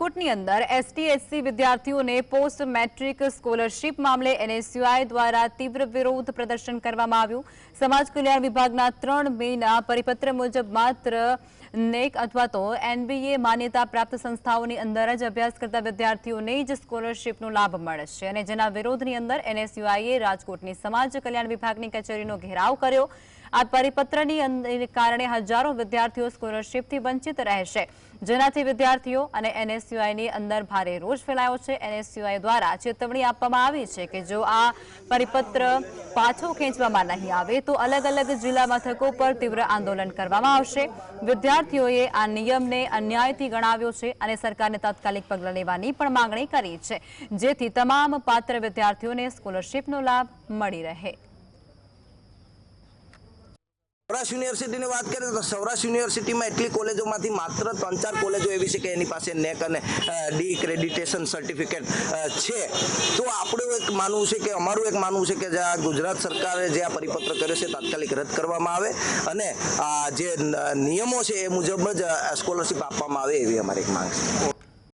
રાજકોટની અંદર એસટીએસસી વિદ્યાર્થીઓને પોસ્ટ મેટ્રિક સ્કોલરશીપ મામલે એનએસયુઆઈ દ્વારા તીવ્ર વિરોધ પ્રદર્શન કરવામાં આવ્યું. સમાજ કલ્યાણ વિભાગના ત્રણ મેના પરિપત્ર મુજબ માત્ર નેક અથવા તો એનબીએ માન્યતા પ્રાપ્ત સંસ્થાઓની અંદર જ અભ્યાસ કરતા વિદ્યાર્થીઓને જ સ્કોલરશીપનો લાભ મળે છે અને જેના વિરોધની અંદર એનએસયુઆઈએ રાજકોટની સમાજ કલ્યાણ વિભાગની કચેરીનો ઘેરાવ કર્યો. આ પરિપત્રની કારણે હજારો વિદ્યાર્થીઓ સ્કોલરશીપથી વંચિત રહેશે. જેનાથી વિદ્યાર્થીઓ અને એનએસયુઆઈની અંદર ભારે રોષ ફેલાયો છે. એનએસયુઆઈ દ્વારા ચેતવણી આપવામાં આવી છે કે જો આ પરિપત્ર પાછો ખેંચવામાં નહીં આવે, તો અલગ અલગ જિલ્લા મથકો પર તીવ્ર આંદોલન કરવામાં આવશે. વિદ્યાર્થીઓએ આ નિયમને અન્યાયથી ગણાવ્યો છે અને સરકારને તાત્કાલિક પગલાં લેવાની પણ માંગણી કરી છે. જેથી તમામ પાત્ર વિદ્યાર્થીઓને સ્કોલરશીપનો લાભ મળી રહે. સૌરાષ્ટ્ર યુનિવર્સિટીની વાત કરીએ તો સૌરાષ્ટ્ર યુનિવર્સિટીમાં એટલી કોલેજોમાંથી માત્ર ત્રણ ચાર કોલેજો એવી છે કે એની પાસે નેક અને ડી ક્રેડિટેશન સર્ટિફિકેટ છે. તો આપણું એક માનવું છે કે, અમારું એક માનવું છે કે જે આ ગુજરાત સરકારે જે આ પરિપત્ર કર્યો છે તાત્કાલિક રદ કરવામાં આવે અને આ જે નિયમો છે એ મુજબ જ સ્કોલરશિપ આપવામાં આવે એવી અમારી એક માંગ છે.